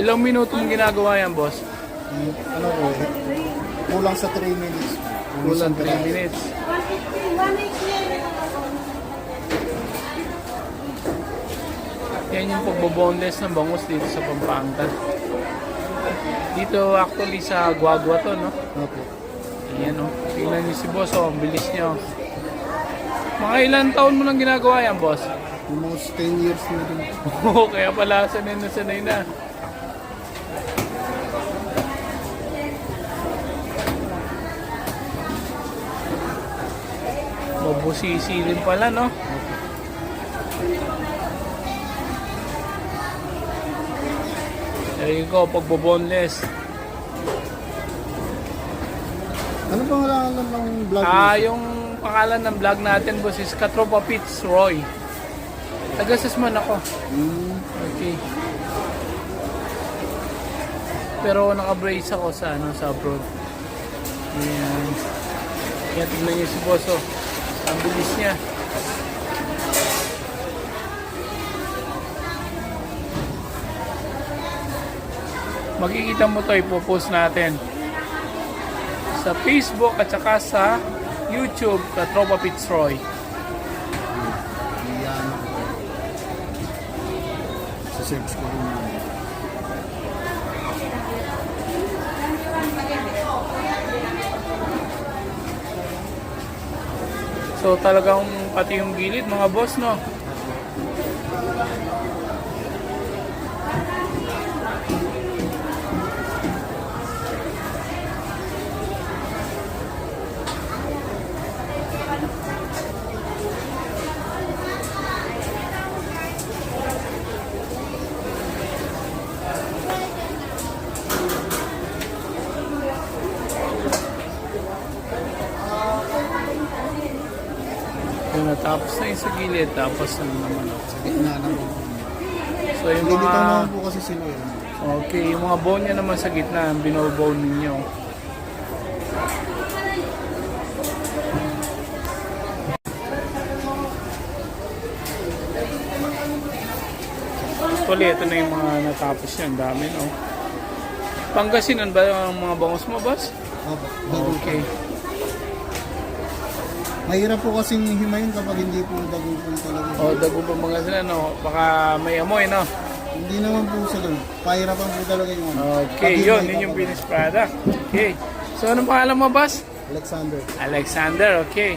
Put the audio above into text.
ilang minuto mong ginagawa yan, boss? Yung, ano po, kulang sa 3 minutes. Kulang Isang 3 piraso. minutes. Yan yung pagboboneless ng bangus dito sa Pampanga. Dito actually sa Guagua to, no? Opo. Ayan o. Tingnan niyo si boss o. Ang bilis niya. oh. Mga ilang taon mo nang ginagawa yan, boss? Almost 10 years na din. Oo, kaya pala sanay na sanay na. Mabusisi din pala, no? There you go, pagboboneless. Ano bang alam ng vlog Ah, yung pangalan ng vlog natin, boss, is Katropa Pits Roy. Tagasasman ako. Hmm, Okay. Pero naka-brace ako sa ano sa abroad. Ayan. Kaya tignan niyo si Boso. Ang bilis niya. Makikita mo to ipopost natin sa Facebook at saka sa YouTube Katropa Fitzroy. yan. Sa search ko rin. So talagang pati yung gilid mga boss no. Yung natapos na yung sa gilid, tapos na naman. Sa gitna na po. So yung mga, naman po kasi sila eh. okay, yung mga bone niya naman sa gitna, ang binobone ninyo. Actually, ito na yung mga natapos yan. Dami, no? Pangasinan ba ang mga bangos mo, boss? Okay. Mahirap po kasing himayin kapag hindi po dago po talaga. O, dago pa mga sila, no? Baka may amoy, no? Hindi naman po sa ganun. Pahirapan po talaga yung ano. Okay, Pag yun. Yun yung finished product. Okay. So, anong pangalan mo, boss? Alexander. Alexander, okay.